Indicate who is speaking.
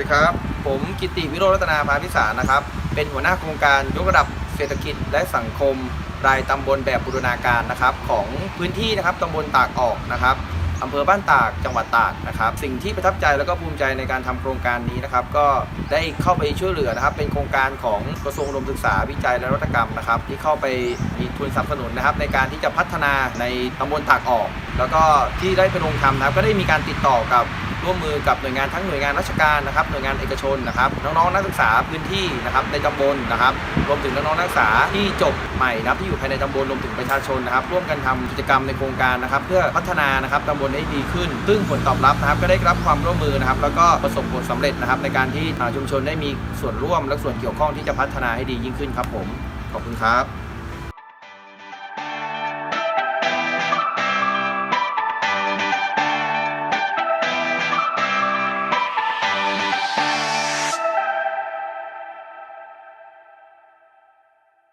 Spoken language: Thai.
Speaker 1: สวัสดีครับ ผมกิติวิโรจน์รัตนาภาพิสารนะครับ เป็นหัวหน้าโครงการยกระดับเศรษฐกิจและสังคม รายตำบลแบบบูรณาการนะครับ ของพื้นที่นะครับตำบลตากออกนะครับอำเภอบ้านตากจังหวัดตากนะครับ สิ่งที่ประทับใจแล้วก็ภูมิใจในการทำโครงการนี้นะครับ ก็ได้เข้าไปช่วยเหลือนะครับ เป็นโครงการของกระทรวงอุดมศึกษาวิจัยและนวัตกรรมนะครับ ที่เข้าไปมีทุนสนับสนุนนะครับ ในการที่จะพัฒนาในตำบลตากออก แล้วก็ที่ได้ไปลงทำนะครับ ก็ได้มีการติดต่อกับร่วมมือกับหน่วยงานทั้งหน่วยงานราชการนะครับหน่วยงานเอกชนนะครับน้องๆนักศึกษาพื้นที่นะครับในตำบลนะครับรวมถึงน้องๆนักศึกษาที่จบใหม่นะครับที่อยู่ภายในตำบลรวมถึงประชาชนนะครับร่วมกันทำกิจกรรมในโครงการนะครับเพื่อพัฒนานะครับตำบลให้ดีขึ้น ซึ่งผลตอบรับนะครับก็ได้รับความร่วมมือนะครับแล้วก็ประสบผลสำเร็จนะครับในการที่ชุมชนได้มีส่วนร่วมและส่วนเกี่ยวข้องที่จะพัฒนาให้ดียิ่งขึ้นครับผมขอบคุณครับ